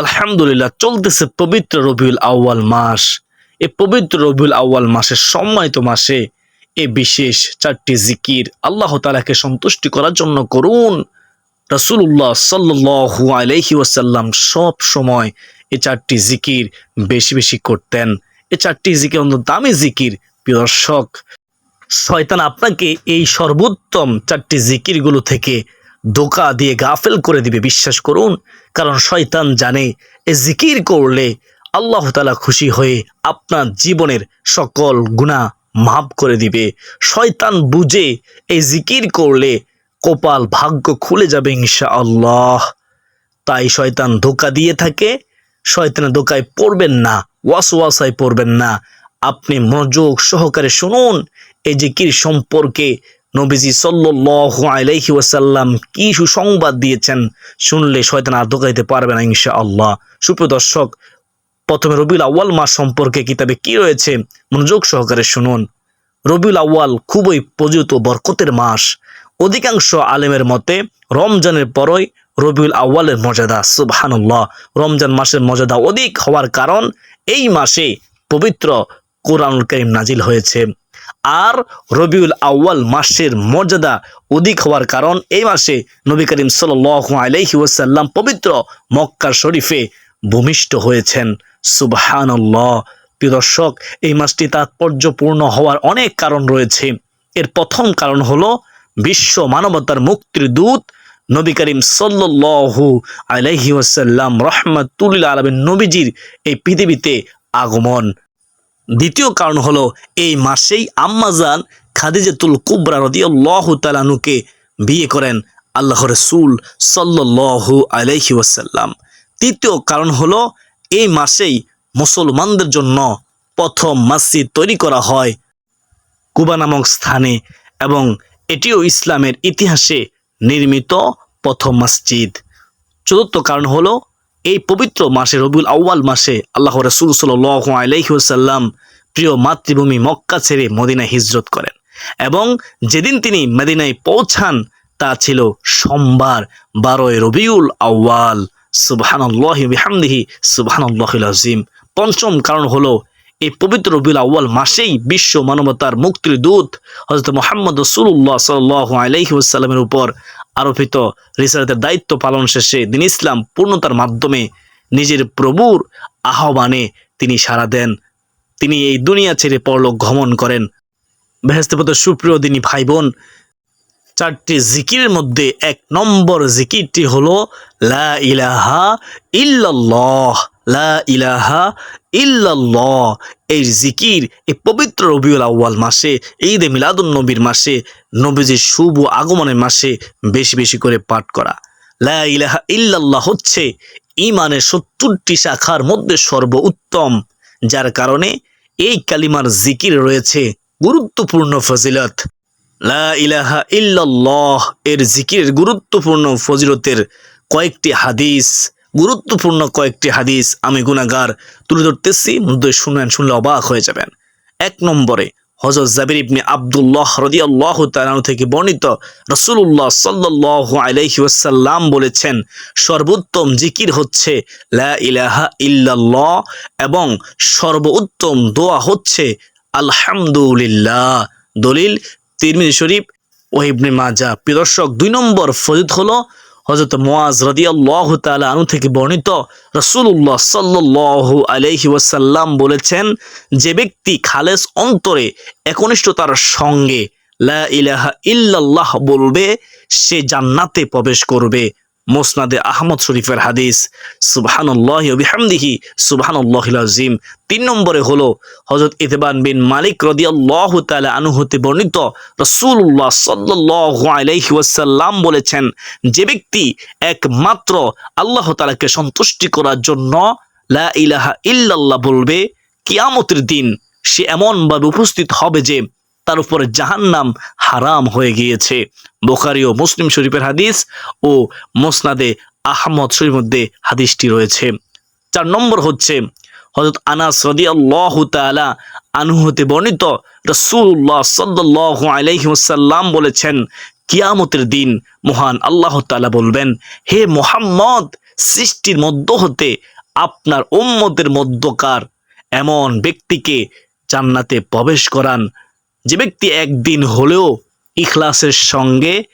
আলহামদুলিল্লাহ চলতেছে পবিত্র রবিউল আউয়াল মাস। এ পবিত্র রবিউল আউয়াল মাসের সম্মানিত মাসে এ বিশেষ চারটি জিকির আল্লাহ তালাকে সন্তুষ্টি করার জন্য করুন। রসুল্লাহ সাল্লু আলহি ওয়াসাল্লাম সব সময় এই চারটি জিকির বেশি বেশি করতেন। এ চারটি জিকির অন্তত দামি জিকির, প্রিয় দর্শক। শয়তান আপনাকে এই সর্বোত্তম চারটি জিকিরগুলো থেকে ধোকা দিয়ে গাফেল করে দিবে, বিশ্বাস করুন। কারণ শয়তান জানে, এ জিকির করলে আল্লাহ তালা খুশি হয়ে আপনার জীবনের সকল গুণা মাফ করে দিবে। শয়তান বুঝে, এই জিকির করলে কপাল ভাগ্য খুলে যাবে ইনশা আল্লাহ তাই শয়তান ধোকা দিয়ে থাকে, শয়তানের ধোকায় পড়বেন না ওয়াস ওয়াসায় পড়বেন না। আপনি মনোযোগ সহকারে শুনুন, এই জিকির সম্পর্কে নবীজি সাল্লাল্লাহু আলাইহি ওয়াসাল্লাম কি সুসংবাদ দিয়েছেন শুনলে শয়তান আর ধোকাইতে পারবে না ইনশা আল্লাহ সুপ্রিয় দর্শক, প্রথমে রবিউল আউয়াল মাস সম্পর্কে কিতাবে কি রয়েছে মনোযোগ সহকারে শুনুন। রবিউল আউয়াল খুবই পজিত বরকতের মাস। অধিকাংশ আলেমের মতে রমজানের পরই রবিউল আউয়ালের মর্যাদা, সুবহানাল্লাহ, রমজান মাসের মর্যাদা অধিক হওয়ার কারণ এই মাসে পবিত্র কোরআনুল করিম নাজিল হয়েছে। আর রবিউল আউয়াল মাসের মর্যাদা অধিক হওয়ার কারণ এই মাসে নবী করিম সাল্লাল্লাহু আলাইহি ওয়াসাল্লাম পবিত্র মক্কা শরীফে ভূমিষ্ঠ হয়েছেন। সুবহানাল্লাহ। প্রিয় দর্শক, এই মাসটি তাৎপর্যপূর্ণ হওয়ার অনেক কারণ রয়েছে। এর প্রথম কারণ হলো বিশ্ব মানবতার মুক্তির দূত নবী করিম সাল্লাল্লাহু আলাইহি ওয়াসাল্লাম রহমাতুল্লাহ আলমের নবীজির এই পৃথিবীতে আগমন। দ্বিতীয় কারণ হলো এই মাসেই আম্মাজান খাদিজাতুল কুবরা রদিয়াল্লাহু তালানুকে বিয়ে করেন আল্লাহ রসুল সাল্লাল্লাহু আলাইহি ওয়াসাল্লাম। তৃতীয় কারণ হলো এই মাসেই মুসলমানদের জন্য প্রথম মসজিদ তৈরি করা হয় কুবা নামক স্থানে এবং এটিও ইসলামের ইতিহাসে নির্মিত প্রথম মসজিদ। চতুর্থ কারণ হলো এই পবিত্র মাসে, রবিউল আউয়াল মাসে আল্লাহ রসুল সাল্লাহ আলাইসাল্লাম প্রিয় মাতৃভূমি মক্কা ছেড়ে মদিনায় হিজরত করেন এবং যেদিন তিনি মদিনায় পৌঁছান, তা ছিল সোমবার বারোয় রবিউল আউয়াল। সুবহানাল্লাহি বিহামদিহি, সুবহানাল্লাহিল আজিম পঞ্চম কারণ হলো এই পবিত্র রবিউল আউয়াল মাসেই বিশ্ব মানবতার মুক্তির দূত হজরত মোহাম্মদ রসুল্লাহ সাল্লাহ আলাইহি ওয়াসাল্লামের উপর আরোপিত রিসালাতের দায়িত্ব পালন শেষে দিন ইসলাম পূর্ণতার মাধ্যমে নিজের প্রভুর আহ্বানে তিনি সাড়া দেন। তিনি এই দুনিয়া ছেড়ে পরলোক গমন করেন। বেহেস্তেপত সুপ্রিয় দিনী ভাই বোন চারটি জিকিরের মধ্যে এক নম্বর জিকিরটি হলো লা ইলাহা ইল্লাল্লাহ। লা ইলাহা ইল্লাল্লাহ। এই জিকির, এই পবিত্র রবিউল আউয়াল মাসে, ঈদ এ মিলাদুন নবীর মাসে, নবীজির শুভ আগমনের মাসে বেশি বেশি করে পাঠ করা। লা ইলাহা ইল্লাল্লাহ হচ্ছে ইমানের সত্তরটি শাখার মধ্যে সর্বোত্তম, যার কারণে এই কালিমার জিকির রয়েছে গুরুত্বপূর্ণ ফজিলত। লা ইলাহা ইল্লাল্লাহ, এর জিকিরের গুরুত্বপূর্ণ ফজিলতের কয়েকটি হাদিস। গুরুত্বপূর্ণ কয়েকটি হাদিস আমি গুনাগার তুলে ধরতেছি। মধ্যে শুনেন শুনলে অবাক হয়ে যাবেন। এক নম্বরে হজরত জাবির ইবনে আবদুল্লাহ রদিয়াল্লাহ তালানু থেকে বর্ণিত রসুল্লাহ সাল্লাহ আলাইহি ওয়াসাল্লাম বলেছেন, সর্বোত্তম জিকির হচ্ছে লা ইলাহা ইল্লাল্লাহ এবং সর্বোত্তম দোয়া হচ্ছে আলহামদুলিল্লাহ। দলিল তিরমিজি শরীফ ও ইবনে মাজা প্রিয় দর্শক, দুই নম্বর ফজিত হলো হজরত মোয়াজ রদি তালা আনু থেকে বর্ণিত রসুল্লাহ সাল্লাহ আলহি ওয়াসাল্লাম বলেছেন, যে ব্যক্তি খালেস অন্তরে একনিষ্ঠতার সঙ্গে লা ইলাহা ইল্লাল্লাহ বলবে, সে জান্নাতে প্রবেশ করবে। মোসনাদে আহমদ শরীফের হাদিস, সুবহানুল্লাহ বিহামদিহি সুবহানুল্লাহ আজিম তিন নম্বরে হলো হজরত ইতবান বিন মালিক রদিয়াল্লাহ তালা আনু বর্ণিত রসুল্লাহ সাল্লাহ বলেছেন, যে ব্যক্তি একমাত্র আল্লাহ তালাকে সন্তুষ্টি করার জন্য লা ইলাহা ইল্লাল্লাহ বলবে, কিয়ামতের দিন সে এমনভাবে উপস্থিত হবে যে তার উপরে জাহান্নাম হারাম হয়ে গিয়েছে। বোখারি ও মুসলিম শরীফের হাদিস ও মোসনাদে আহমদ শরীফের মধ্যে হাদিসটি রয়েছে। চার নম্বর হচ্ছে হজরত আনাস রদি আল্লাহ তালা আনহু হতে বর্ণিত রসুল্লাহ সাল্লাহ আলাইহিসাল্লাম বলেছেন, কিয়ামতের দিন মহান আল্লাহ তালা বলবেন, হে মোহাম্মদ, সৃষ্টির মধ্য হতে আপনার উম্মতের মধ্যকার এমন ব্যক্তিকে জান্নাতে প্রবেশ করান। যে ব্যক্তি একদিন হলেও ইখলাসের সঙ্গে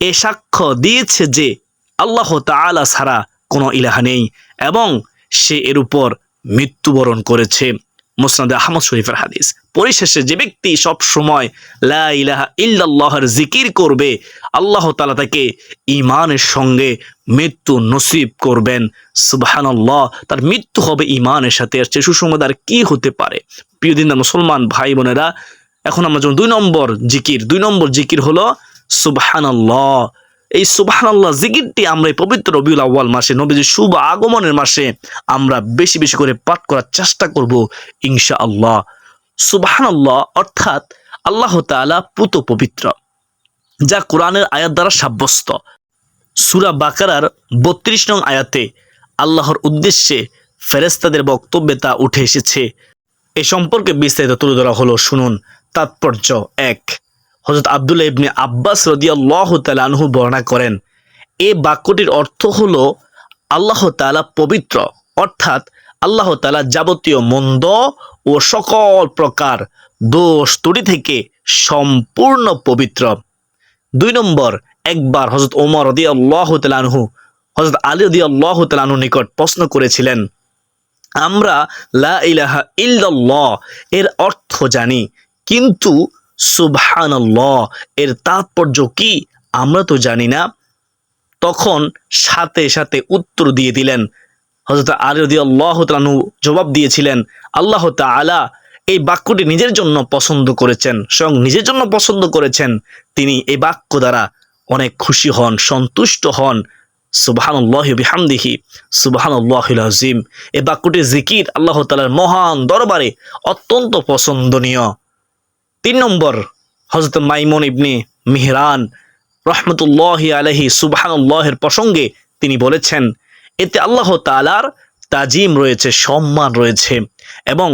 এ সাক্ষ্য দিয়েছে যে আল্লাহ তাআলা ছাড়া কোনো ইলাহা নেই এবং সে এর উপর মৃত্যুবরণ করেছে। মুসনাদে আহমদ শরীফের হাদিস। পরিশেষে যে ব্যক্তি সব সময় লা ইল্লাল্লাহর জিকির করবে, আল্লাহ তালা তাকে ইমানের সঙ্গে মৃত্যু নসিব করবেন। সুবহানাল্লাহ, তার মৃত্যু হবে ইমানের সাথে। সে সুসংবাদ আর কি হতে পারে? প্রিয় দিন মুসলমান ভাই বোনেরা এখন আমরা যেমন দুই নম্বর জিকির, দুই নম্বর জিকির হলো সুবহানাল্লাহ। এই সুবহানাল্লাহ জিকিরটি আমরা এই পবিত্র রবিউল আউ্য়াল মাসে, নবীজির শুভ আগমনের মাসে আমরা বেশি বেশি করে পাঠ করার চেষ্টা করব ইনশা আল্লাহ সুবহানাল্লাহ অর্থাৎ আল্লাহ তাআলা পুত পবিত্র, যা কোরআনের আয়াত দ্বারা সাব্যস্ত। সুরা বাকারার বত্রিশ নং আয়াতে আল্লাহর উদ্দেশ্যে ফেরেস্তাদের বক্তব্যে তা উঠে এসেছে। এ সম্পর্কে বিস্তারিত তুলে ধরা হলো, শুনুন। তাৎপর্য এক। হজরত আবদুল্লাহ ইবনে আব্বাস রদিয়াল্লাহ তালানহু বর্ণনা করেন, এ বাক্যটির অর্থ হলো আল্লাহ তালা পবিত্র, অর্থাৎ আল্লাহ তালা যাবতীয় মন্দ ও সকল প্রকার দোষ ত্রুটি থেকে সম্পূর্ণ পবিত্র। দুই নম্বর, একবার হজরত ওমর রদি আল্লাহ তালানহু হজরত আলী রদি আল্লাহ তালানহু নিকট প্রশ্ন করেছিলেন, আমরা লা ইলাহা ইল্লাল্লাহ এর অর্থ জানি কিন্তু সুবহানাল্লাহ, এর তাৎপর্য কি আমরা তো জানি না। তখন সাথে সাথে উত্তর দিয়ে দিলেন হজরত আলী আল্লাহ তালু জবাব দিয়েছিলেন, আল্লাহ তাআলা এই বাক্যটি নিজের জন্য পছন্দ করেছেন, স্বয়ং নিজের জন্য পছন্দ করেছেন। তিনি এই বাক্য দ্বারা অনেক খুশি হন, সন্তুষ্ট হন। সুবাহানুল্লাহ বিহামদিহি, সুবাহানুল্লাহিল আজিম এই বাক্যটি জিকির আল্লাহ তালার মহান দরবারে অত্যন্ত পছন্দনীয়। তিন নম্বর হজরত মাইমুন ইবনে মিহরান রহমতুল্লাহ আলহি সুবাহানুল্লাহের প্রসঙ্গে তিনি বলেছেন, এতে আল্লাহ তালার তাজিম রয়েছে, সম্মান রয়েছে এবং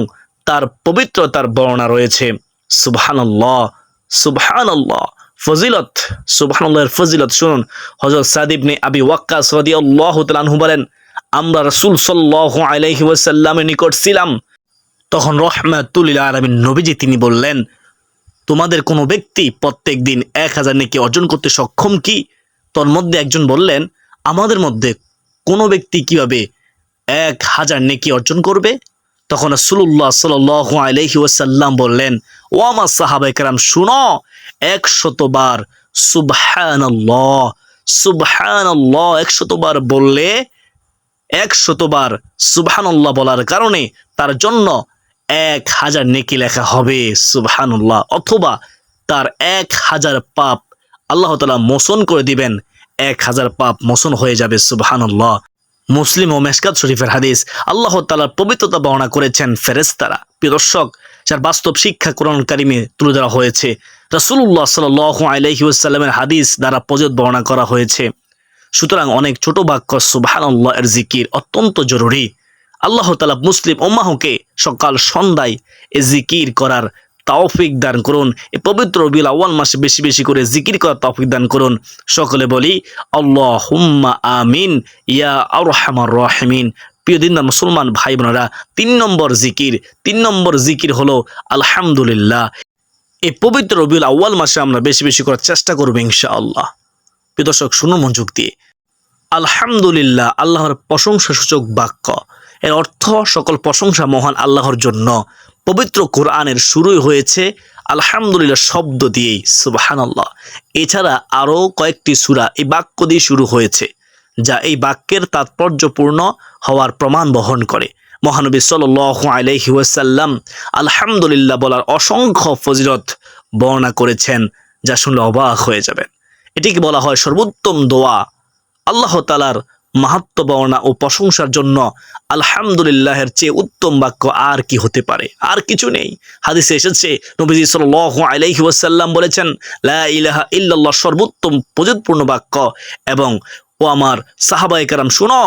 তার পবিত্রতার বর্ণনা রয়েছে। সুবহানাল্লাহ সুবহানাল্লাহ, ফজিলত, সুবহানাল্লাহের ফজিলত শুনুন। হযরত সাদ ইবনে আবি ওয়াক্কাস রাদিয়াল্লাহু তাআলা আনহু বলেন, আমরা রাসূল সাল্লাল্লাহু আলাইহি ওয়াসাল্লামের নিকট ছিলাম। তখন রহমাতুল আলামিন নবীজি তিনি বললেন তোমাদের কোনো ব্যক্তি প্রত্যেক দিন এক হাজার নেকি অর্জন করতে সক্ষম কি? তোর মধ্যে একজন বললেন, আমাদের মধ্যে কোনো ব্যক্তি কীভাবে এক হাজার নেকি অর্জন করবে? তখন রাসূলুল্লাহ সাল্লাল্লাহু আলাইহি ওয়াসাল্লাম বললেন, ও আমার সাহাবা একরাম শুনো একশতবার সুবহানাল্লাহ সুবহানাল্লাহ একশতবার বললে একশতবার সুবহানাল্লাহ বলার কারণে তার জন্য এক হাজার নেকি লেখা হবে, সুবহানাল্লাহ। অথবা তার এক হাজার পাপ আল্লাহ তালা মোচন করে দিবেন, এক হাজার পাপ মোচন হয়ে যাবে, সুবহানাল্লাহ। মুসলিম ও মেশকাত শরীফের হাদিস আল্লাহ তালার পবিত্রতা বর্ণনা করেছেন ফেরেস্তারা প্রিয় দর্শক, যার বাস্তব শিক্ষা কোরআন কারিমে তুলে ধরা হয়েছে, রাসূলুল্লাহ সাল্লাল্লাহু আলাইহি ওয়াসাল্লামের হাদিস দ্বারা পজত বর্ণনা করা হয়েছে। সুতরাং অনেক ছোট বাক্য সুবহানাল্লাহ এর জিকির অত্যন্ত জরুরি। আল্লাহ তালা মুসলিম ওম্মাহকে সকাল সন্ধ্যায় এ জিকির করার তাওফিক দান করুন। এ পবিত্র রবিউল আউয়াল মাসে বেশি বেশি করে জিকির করার তৌফিক দান করুন। সকলে বলি আল্লাহ হুম্মা আমিন, ইয়া আরহামার রাহিমিন। প্রিয় দিন মুসলমান ভাই বোনেরা, তিন নম্বর জিকির, তিন নম্বর জিকির হলো আলহামদুলিল্লাহ। এই পবিত্র রবিউল আউয়াল মাসে আমরা বেশি বেশি করার চেষ্টা করব ইনশাআল্লাহ। প্রিয় দর্শক, শুনুন মনোযোগ দিয়ে। আলহামদুলিল্লাহ, আল্লাহর প্রশংসা সূচক বাক্য। এর অর্থ সকল প্রশংসা মহান আল্লাহর জন্য। পবিত্র কোরআনের শুরুই হয়েছে আলহামদুলিল্লাহ শব্দ দিয়েই, সুবাহানাল্লাহ। এছাড়া আরও কয়েকটি সূরা এই বাক্য দিয়ে শুরু হয়েছে, যা এই বাক্যের তাৎপর্যপূর্ণ হওয়ার প্রমাণ বহন করে। মহানবী সাল্লাল্লাহু আলাইহি ওয়াসাল্লাম আলহামদুলিল্লাহ বলার অসংখ্য ফজিলত বর্ণনা করেছেন, যা শুনলে অবাক হয়ে যাবেন। এটিকে বলা হয় সর্বোত্তম দোয়া। আল্লাহ তালার মাহাত্ম বর্ণনা ও প্রশংসার জন্য আলহামদুলিল্লাহের চেয়ে উত্তম বাক্য আর কি হতে পারে? আর কিছু নেই। হাদিসে এসেছে, নবীজি সাল্লাল্লাহু আলাইহি বলেছেন, লা ইলাহা সর্বোত্তম প্রযোজপূর্ণ বাক্য এবং ও আমার সাহাবায়ে কেরাম শুনো,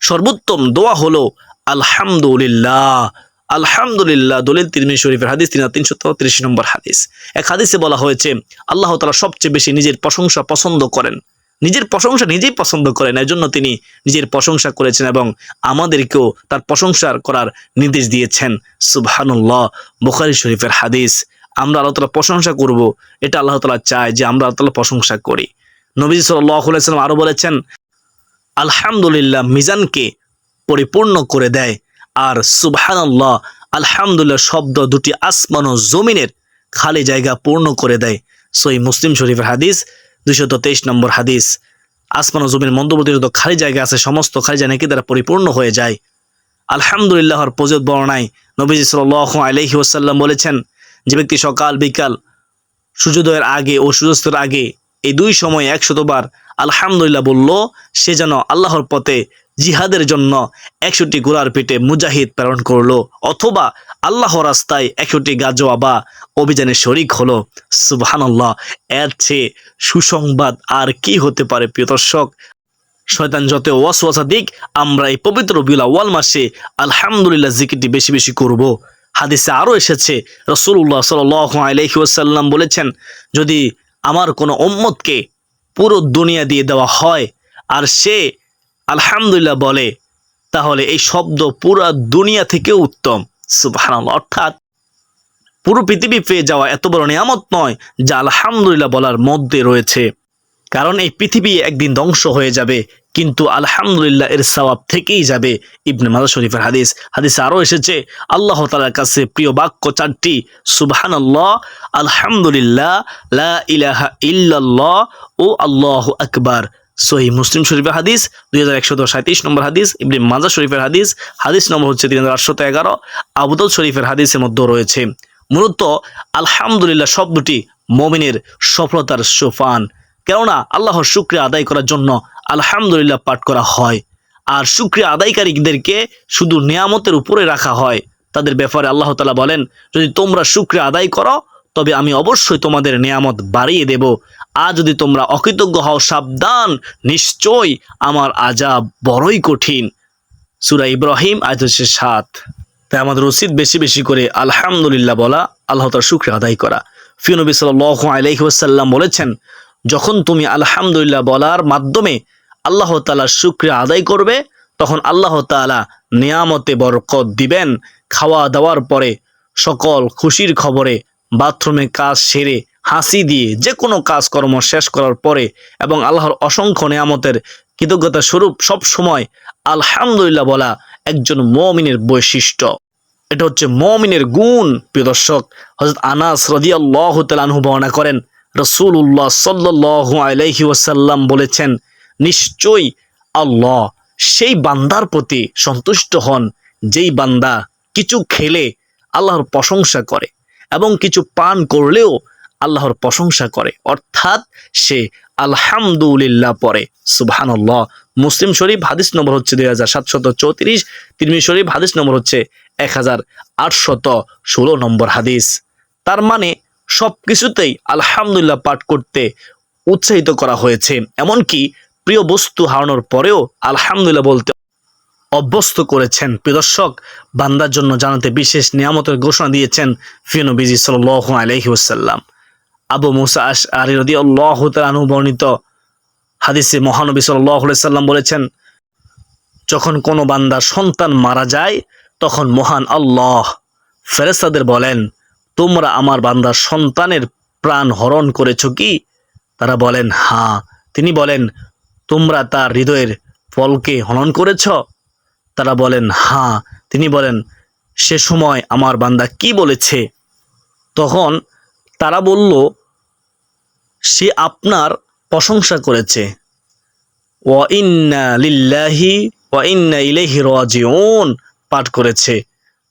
সর্বোত্তম দোয়া হলো আলহামদুলিল্লাহ। আলহামদুলিল্লাহ দলিল তিরমি শরীফের হাদিস তিন তিনশো তিরিশ নম্বর হাদিস। এক হাদিসে বলা হয়েছে, আল্লাহ তালা সবচেয়ে বেশি নিজের প্রশংসা পছন্দ করেন। নিজের প্রশংসা নিজেই পছন্দ করেন, এজন্য তিনি নিজের প্রশংসা করেছেন এবং আমাদেরকেও তার প্রশংসা করার নির্দেশ দিয়েছেন। সুবহানুল্লাহ, বুখারি শরীফের হাদিস। আমরা আল্লাহ তালা প্রশংসা করব, এটা আল্লাহ তালা চায় যে আমরা আল্লাহ তালা প্রশংসা করি। নবীজি সাল্লাম আরও বলেছেন, আলহামদুলিল্লাহ, মিজানকে পরিপূর্ণ করে দেয়। আর সুবহানাল্লাহ, আলহামদুলিল্লাহ, শব্দ দুটি আসমান ও জমিনের খালি জায়গা পূর্ণ করে দেয়। সই মুসলিম শরীফের হাদিস দুইশত তেইশ নম্বর হাদিস। আসমান ও জমির মধ্যবর্তী যত খালি জায়গা আছে, সমস্ত খালি জায়গা নাকি দ্বারা পরিপূর্ণ হয়ে যায়। আলহামদুলিল্লাহর পজত বর্ণায় নবীজি সাল আলহি ওসাল্লাম বলেছেন, যে ব্যক্তি সকাল, বিকাল, সূর্যোদয়ের আগে ও সূর্যাস্তের আগে এই দুই সময় একশতবার আলহামদুলিল্লাহ বলল, সে যেন আল্লাহর পথে জিহাদের জন্য একশোটি গোড়ার পিঠে মুজাহিদ প্রেরণ করল, অথবা আল্লাহ রাস্তায় একশোটি গাজোয়া বা অভিযানে শরিক হলো। সুবহানাল্লাহ, এর চেয়ে সুসংবাদ আর কি হতে পারে প্রিয় দর্শক? শয়তান যত ওয়াসওয়াসা দিক, আমরা এই পবিত্র বিলা ওয়াল মাসে আলহামদুলিল্লাহ জিকিরটি বেশি বেশি করব। হাদিসে আরও এসেছে রসুল্লাহ সাল আলহি বলেছেন, যদি আমার কোনো উম্মতকে পুরো দুনিয়া দিয়ে দেওয়া হয়, আর সে আলহামদুলিল্লাহ বলে, তাহলে এই শব্দ পুরো দুনিয়া থেকে উত্তম। সুবহানাল্লাহ, অর্থাৎ পুরো পৃথিবী পেয়ে যাওয়া এত বড় নিয়ামত নয় যা আলহামদুলিল্লাহ বলার মধ্যে রয়েছে। কারণ এই পৃথিবী একদিন ধ্বংস হয়ে যাবে, কিন্তু আলহামদুলিল্লাহ এর সওয়াব থেকেই যাবে। ইবনে মাজা শরীফের হাদিস, হাদিসে আরও এসেছে, আল্লাহ তালার কাছে প্রিয় বাক্য চারটি, সুবহানাল্লাহ, আলহামদুলিল্লাহ, লা ইলাহা ইল্লাল্লাহ ও আল্লাহ আকবার। সহি মুসলিম শরীফের হাদিস, দুই হাজার একশো সাঁত্রিশ নম্বর হাদিস, ইবনে মাজা শরীফের হাদিস হাদিস নম্বর হচ্ছে তিন হাজার আটশত এগারো আবুদল শরীফের হাদিসের মধ্যে রয়েছে। মূলত আলহামদুলিল্লাহ শব্দটি মমিনের সফলতার সোফান। কেননা আল্লাহর শুক্রিয়া আদায় করার জন্য আলহামদুলিল্লাহ পাঠ করা হয়। আর শুক্রিয়া আদায়কারীদেরকে শুধু নিয়ামতের উপরে রাখা হয়। তাদের ব্যাপারে আল্লাহ তালা বলেন, যদি তোমরা শুক্রিয়া আদায় করো, তবে আমি অবশ্যই তোমাদের নিয়ামত বাড়িয়ে দেব। আর যদি তোমরা অকৃতজ্ঞ হও, সাবধান, নিশ্চয় আমার আজাব বড়ই কঠিন। সুরা ইব্রাহিম আজ হচ্ছে সাত। তাই আমাদের উচিত বেশি বেশি করে আলহামদুলিল্লাহ বলা, আল্লাহ তার শুক্রিয়া আদায় করা। ফিনবী সাল আলহিহাসাল্লাম বলেছেন, যখন তুমি আলহামদুলিল্লাহ বলার মাধ্যমে আল্লাহ তালার শুক্রিয়া আদায় করবে, তখন আল্লাহ তালা নিয়ামতে বরকত দিবেন। খাওয়া দাওয়ার পরে সকল খুশির খবরে, বাথরুমে কাজ সেরে হাসি দিয়ে যে কোনো কাজকর্ম শেষ করার পরে এবং আল্লাহর অসংখ্য নিয়ামতের কৃতজ্ঞতা স্বরূপ সব সময় আলহামদুলিল্লাহ বলা একজন মমিনের বৈশিষ্ট্য। এটা হচ্ছে মমিনের গুণ, প্রিয় দর্শক। হজরত আনাস রদিয়াল্লাহ বর্ণনা করেন রসুল্লাহ সাল্লাহ আলহি ওয়াসাল্লাম বলেছেন, নিশ্চয়ই আল্লাহ সেই বান্দার প্রতি সন্তুষ্ট হন, যেই বান্দা কিছু খেলে আল্লাহর প্রশংসা করে এবং কিছু পান করলেও আল্লাহর প্রশংসা করে। অর্থাৎ সে আলহামদুলিল্লাহ পরে সুবহানাল্লাহ। মুসলিম শরীফ হাদিস নম্বর হচ্ছে দুই হাজার সাতশত চৌত্রিশ তিরমি শরীফ হাদিস নম্বর হচ্ছে এক হাজার আটশত ষোলো নম্বর হাদিস। তার মানে সব কিছুতেই আলহামদুলিল্লাহ পাঠ করতে উৎসাহিত করা হয়েছে। এমনকি প্রিয় বস্তু হারানোর পরেও আলহামদুলিল্লাহ বলতে অভ্যস্ত করেছেন। প্রিয়দর্শক বান্দার জন্য জানাতে বিশেষ নিয়ামতের ঘোষণা দিয়েছেন ফিনবিজি সাল আলহি ওসাল্লাম আবু মুসা আশ আরি রদি আল্লাহ বর্ণিত হাদিসে মহানবী সাল্লাহ সাল্লাম বলেছেন, যখন কোনো বান্দার সন্তান মারা যায়, তখন মহান আল্লাহ ফেরেস্তাদের বলেন, তোমরা আমার বান্দার সন্তানের প্রাণ হরণ করেছ কি? তারা বলেন হ্যাঁ। তিনি বলেন, তোমরা তার হৃদয়ের ফলকে হনন করেছ? তারা বলেন হ্যাঁ। তিনি বলেন, সে সময় আমার বান্দা কি বলেছে? তখন তারা বলল সে আপনার প্রশংসা করেছে। ও ইন্না লিল্লাহি পাঠ করেছে।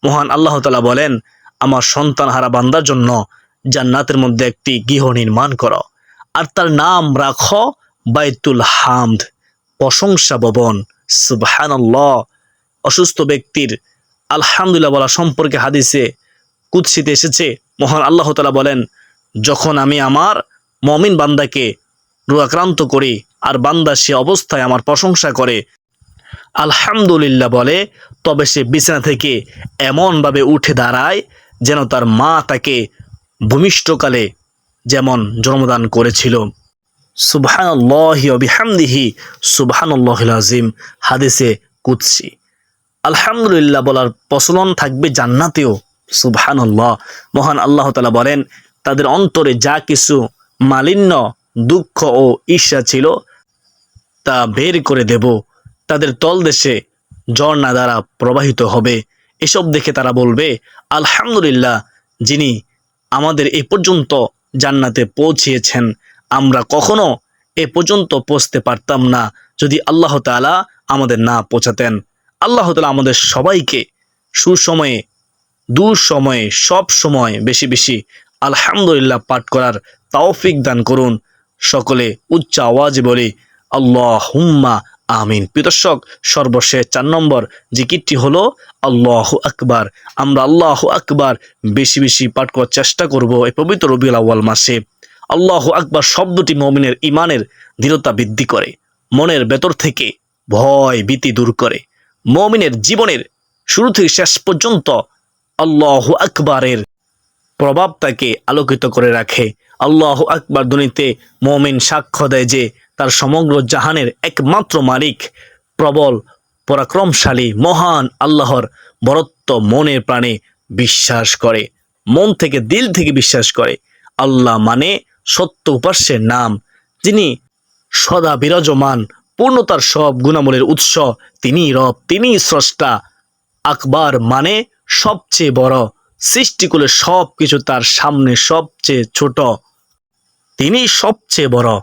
মহান আল্লাহ তালা বলেন, আমার সন্তান হারা বান্দার জন্য জান্নাতের মধ্যে একটি গৃহ নির্মাণ করো। আর তার নাম রাখো বাইতুল হামদ, প্রশংসা ভবন। সুবহানাল্লাহ। অসুস্থ ব্যক্তির আলহামদুলিল্লাহ বলা সম্পর্কে হাদিসে কুৎসিতে এসেছে। মহান আল্লাহ তালা বলেন, যখন আমি আমার মমিন বান্দাকে রোগাক্রান্ত করি, আর বান্দা সে অবস্থায় আমার প্রশংসা করে। আলহামদুলিল্লাহ বলে, তবে সে বিছানা থেকে এমনভাবে উঠে দাঁড়ায় যেন তার মা তাকে ভূমিষ্ঠকালে যেমন জন্মদান করেছিল। সুবহানাল্লাহি ওয়া বিহামদিহি, সুবহানাল্লাহিল আজিম হাদিসে কুদসি। আলহামদুলিল্লাহ বলার প্রচলন থাকবে জান্নাতেও, সুবহানাল্লাহ। মহান আল্লাহ তালা বলেন, তাদের অন্তরে যা কিছু মালিন্য, দুঃখ ও ঈর্ষা ছিল, তা বের করে দেব। তাদের তলদেশে ঝর্ণা দ্বারা প্রবাহিত হবে। এসব দেখে তারা বলবে, আলহামদুলিল্লাহ, যিনি আমাদের এ পর্যন্ত জান্নাতে পৌঁছিয়েছেন, আমরা কখনো এ পর্যন্ত পৌঁছতে পারতাম না যদি আল্লাহ তাআলা আমাদের না পৌঁছাতেন। আল্লাহ তালা আমাদের সবাইকে সুসময়ে, দুঃসময়ে সব সময় বেশি বেশি আলহামদুলিল্লাহ পাঠ করার তাওফিক দান করুন। সকলে উচ্চ আওয়াজে বলি আল্লাহ হুম্মা আমিন প্রিয়দর্শক সর্বশেষ চার নম্বর জিকিরটি হলো, আল্লাহ আকবার। আমরা আল্লাহ আকবার বেশি বেশি পাঠ করার চেষ্টা করব এই পবিত্র রবিউল আউ্য়াল মাসে। আল্লাহ আকবার শব্দটি মমিনের ইমানের দৃঢ়তা বৃদ্ধি করে, মনের ভেতর থেকে ভয় ভীতি দূর করে। মমিনের জীবনের শুরু থেকে শেষ পর্যন্ত আল্লাহ আকবারের প্রভাব তাকে আলোকিত করে রাখে। আল্লাহ আকবার ধ্বনিতে মমিন সাক্ষ্য দেয় যে, তার সমগ্র জাহানের একমাত্র মালিক, প্রবল, পরাক্রমশালী, মহান আল্লাহর বরত্ব মনের প্রাণে বিশ্বাস করে, মন থেকে দিল থেকে বিশ্বাস করে। আল্লাহ মানে সত্য উপাস্যের নাম, যিনি সদা বিরাজমান, পূর্ণতার সব গুণামলের উৎস তিনি রব তিনি স্রষ্টা। আকবার মানে সবচেয়ে বড় সৃষ্টিকুলে সব কিছু তার সামনে সবচেয়ে ছোট। তিনি সবচেয়ে বড়।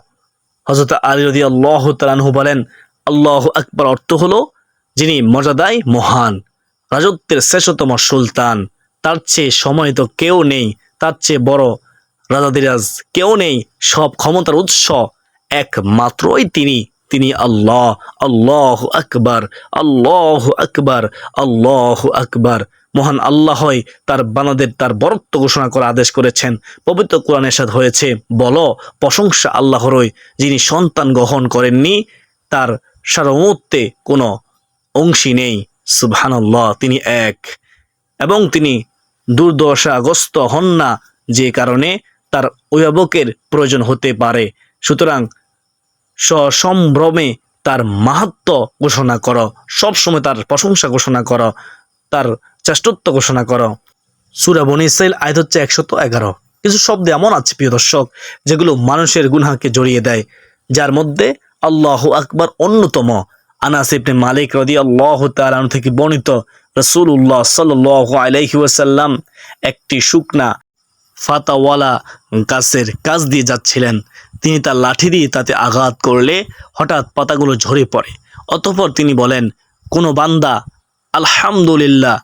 হজরত আলী আল্লাহ তালানহু বলেন, আল্লাহ আকবর অর্থ হলো যিনি মর্যাদায় মহান, রাজত্বের শ্রেষ্ঠতম সুলতান। তার চেয়ে সময় তো কেউ নেই, তার চেয়ে বড় রাজাদিরাজ কেউ নেই, সব ক্ষমতার উৎস একমাত্রই তিনি। তিনি আল্লাহ আল্লাহ আকবার আল্লাহ আকবার আল্লাহ আকবার। মহান আল্লাহই তার বানাদের তার বরত্ব ঘোষণা করা আদেশ করেছেন। পবিত্র কোরআন এসাদ হয়েছে, বল, প্রশংসা আল্লাহরই যিনি সন্তান গ্রহণ করেননি, তার সারমূর্তে কোনো অংশী নেই। সুবহানাল্লাহ, তিনি এক। এবং তিনি দুর্দশাগ্রস্ত হন না যে কারণে তার অভিভাবকের প্রয়োজন হতে পারে। সুতরাং সসম্ভ্রমে তার মাহাত্ম ঘোষণা করো। সবসময় তার প্রশংসা ঘোষণা করো। তার শ্রেষ্ঠত্ব ঘোষণা করো। সুরা বনি ইসরাইল আয়াত হচ্ছে একশত এগারো। কিছু শব্দ এমন আছে, প্রিয় দর্শক, যেগুলো মানুষের গুনহাকে জড়িয়ে দেয়। যার মধ্যে আল্লাহ আকবার অন্যতম। আনাস ইবনে মালিক রদি আল্লাহ তালান থেকে বর্ণিত রসুল্লাহ সাল আলাইহি ওয়াসাল্লাম একটি শুকনা ফাতাওয়ালা গাছের কাজ দিয়ে যাচ্ছিলেন। তিনি তার লাঠি দিয়ে তাতে আঘাত করলে হঠাৎ পাতাগুলো ঝরে পড়ে। অতঃপর তিনি বলেন, কোনো বান্দা, আলহামদুলিল্লাহ,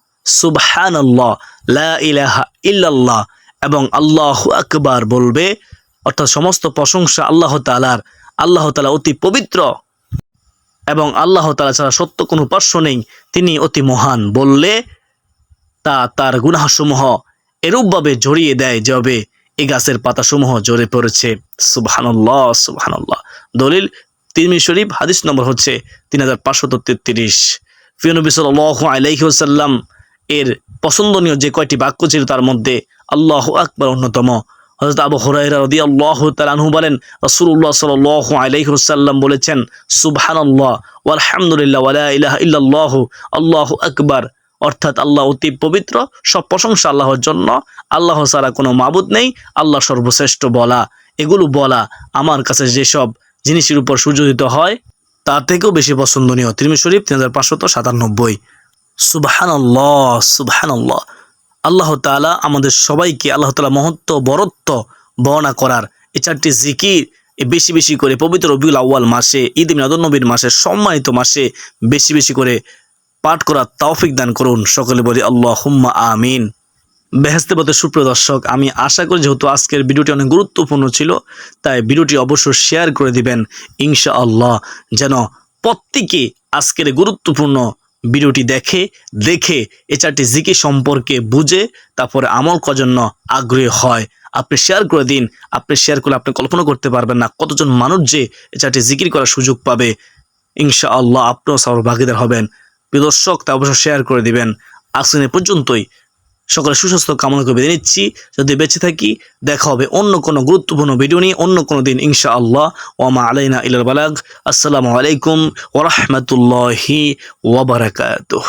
সুবহানাল্লাহ, লা ইলাহা ইল্লাল্লাহ এবং আল্লাহ আকবার বলবে, অর্থাৎ সমস্ত প্রশংসা আল্লাহ তালার আল্লাহ তালা অতি পবিত্র এবং আল্লাহ তালা ছাড়া সত্য কোনো উপাস্য নেই। তিনি অতি মহান বললে তা তার গুনাহসমূহ এরূপভাবে জড়িয়ে দেয় যবে এই গাছের পাতাসমূহ জড়ে পড়েছে। সুবহানাল্লাহ সুবহানাল্লাহ। দলিল তিরমি শরীফ, হাদিস নম্বর হচ্ছে তিন হাজার পাঁচশত তেত্রিশ। ফিয়নবী সাল আলাইসাল্লাম এর পছন্দনীয় যে কয়টি বাক্য ছিল তার মধ্যে আল্লাহ আকবর অন্যতম। হজরত আবু হুরাইরা রদি আল্লাহ তালানহু বলেন রসুল্লাহ সাল আলাইসাল্লাম বলেছেন, সুবহানাল্লাহ আলহামদুলিল্লাহ ওয়ালা ইলাহা ইল্লাল্লাহ, আল্লাহ আকবার। অর্থাৎ আল্লাহ অতি পবিত্র, সব প্রশংসা আল্লাহর জন্য। আল্লাহ ছাড়া কোনো মাবুদ নেই, আল্লাহ সর্বশ্রেষ্ঠ বলা। এগুলো বলা আমার কাছে যেসব জিনিসের উপর সুযোজিত হয়, তার থেকেও বেশি পছন্দনীয়। তিরমি শরীফ তিন হাজার পাঁচশত সাতানব্বই। সুবাহানল্লাহ সুবাহানল্লাহ। আল্লাহ তালা আমাদের সবাইকে, আল্লাহ তালা মহত্ব, বরত্ব বর্ণনা করার এই চারটি জিকির এ বেশি বেশি করে পবিত্র রবিউল আউ্য়াল মাসে, ঈদ মিনাদুন্নবীর মাসে সম্মানিত মাসে বেশি বেশি করে পাঠ করার তৌফিক দান করুন। সকলে বলি আল্লাহ হুম্মা আমিন। বেহেস্তে পথে সুপ্রিয় দর্শক, আমি আশা করি যেহেতু আজকের ভিডিওটি অনেক গুরুত্বপূর্ণ ছিল, তাই ভিডিওটি অবশ্যই শেয়ার করে দিবেন ইনশা আল্লাহ যেন প্রত্যেকে আজকের গুরুত্বপূর্ণ ভিডিওটি দেখে দেখে এ চারটি জিকি সম্পর্কে বুঝে, তারপরে আমল করার জন্য আগ্রহী হয়। আপনি শেয়ার করে দিন, আপনি শেয়ার করলে আপনি কল্পনা করতে পারবেন না কতজন মানুষ যে এ চারটি জিকির করার সুযোগ পাবে। ইনশা আল্লাহ আপনিও সবার ভাগিদার হবেন। দর্শক, তা অবশ্যই শেয়ার করে দিবেন। এ পর্যন্তই। সকলে সুস্বাস্থ্য কামনা করে বেঁধে নিচ্ছি। যদি বেঁচে থাকি, দেখা হবে অন্য কোনো গুরুত্বপূর্ণ ভিডিও নিয়ে। অন্য কোনো দিন ইনশা আল্লাহ ওয়ামা আলাইনা ইলাল বালাগ। আসসালামু আলাইকুম ওরহমতুল্লাহি ওবরাকাতুহ